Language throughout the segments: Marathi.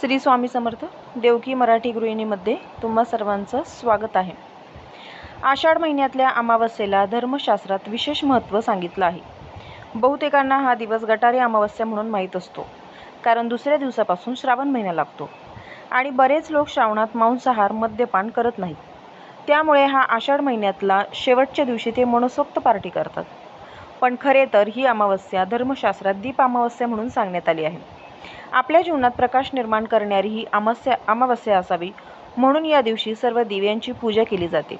श्री स्वामी समर्थ देवकी मराठी गृहिणीमध्ये तुम्हा सर्वांचं स्वागत आहे. आषाढ महिन्यातल्या अमावस्येला धर्मशास्त्रात विशेष महत्त्व सांगितलं आहे. बहुतेकांना हा दिवस गटारी अमावस्या म्हणून माहीत असतो कारण दुसऱ्या दिवसापासून श्रावण महिना लागतो आणि बरेच लोक श्रावणात मांसाहार मद्यपान करत नाहीत. त्यामुळे हा आषाढ महिन्यातला शेवटच्या दिवशी ते मनसोक्त पार्टी करतात. पण खरे तर ही अमावस्या धर्मशास्त्रात दीप अमावस्या म्हणून सांगण्यात आली आहे. आपल्या जीवनात प्रकाश निर्माण करणारी ही अमास्या अमावस्या असावी. म्हणून या दिवशी सर्व दिव्यांची पूजा केली जाते.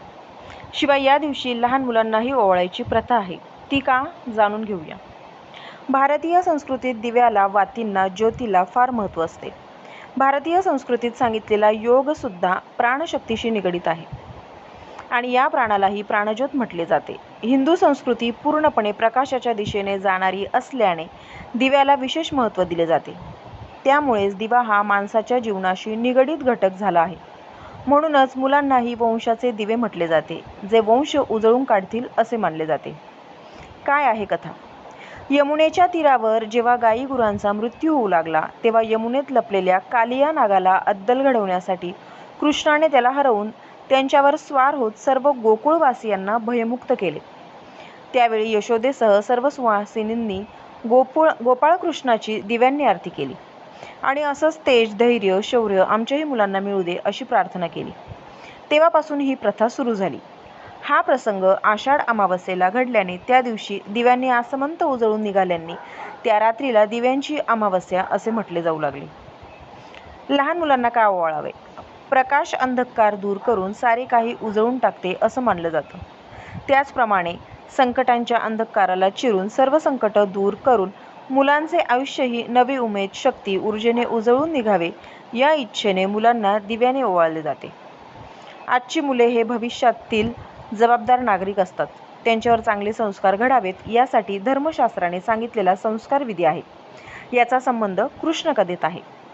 शिवाय या दिवशी लहान मुलांनाही ओवाळायची प्रथा आहे. ती का? जाणून घेऊया. भारतीय संस्कृतीत दिव्याला वातींना ज्योतीला फार महत्त्व असते. भारतीय संस्कृतीत सांगितलेला योगसुद्धा प्राणशक्तीशी निगडीत आहे. आणि या प्राणालाही प्राणज्योत म्हटले जाते. हिंदू संस्कृती पूर्णपणे प्रकाशाच्या दिशेने जाणारी असल्याने दिव्याला विशेष महत्त्व दिले जाते. त्यामुळेच दिवा हा माणसाच्या जीवनाशी निगडीत घटक झाला आहे. म्हणूनच मुलांनाही वंशाचे दिवे म्हटले जाते जे वंश उजळून काढतील असे मानले जाते. काय आहे कथा? यमुनेच्या तीरावर जेव्हा गायी गुरांचा मृत्यू होऊ लागला तेव्हा यमुनेत लपलेल्या कालिया नागाला अद्दल घडवण्यासाठी कृष्णाने त्याला हरवून त्यांच्यावर स्वार होत सर्व गोकुळवासियांना भयमुक्त केले. त्यावेळी यशोदेसह सर्व सुवासिनींनी गोकुळ गोपाळकृष्णाची दिव्यांनी आरती केली. आणि असंच तेज धैर्य शौर्य आमच्याही मुलांना मिळू दे अशी प्रार्थना केली. तेव्हापासून ही प्रथा सुरू झाली. हा प्रसंग आषाढ अमावस्येला घडल्याने त्या दिवशी दिव्यांनी आसमंत उजळून निघाल्यांनी त्या रात्रीला दिव्यांची अमावस्या असे म्हटले जाऊ लागले. लहान मुलांना का ओवाळावे? प्रकाश अंधकार दूर करून सारे काही उजळून टाकते असं मानलं जातं. त्याचप्रमाणे संकटांच्या अंधकाराला चिरून सर्व संकट दूर करून मुलांचे आयुष्यही नवी उमेद शक्ती ऊर्जेने उजळून निघावे या इच्छेने मुलांना दिव्याने ओवाळले जाते. आजची मुले हे भविष्यातील जबाबदार नागरिक असतात. त्यांच्यावर चांगले संस्कार घडावेत यासाठी धर्मशास्त्राने सांगितलेला संस्कार विधी आहे. याचा संबंध कृष्ण कथेत आहे.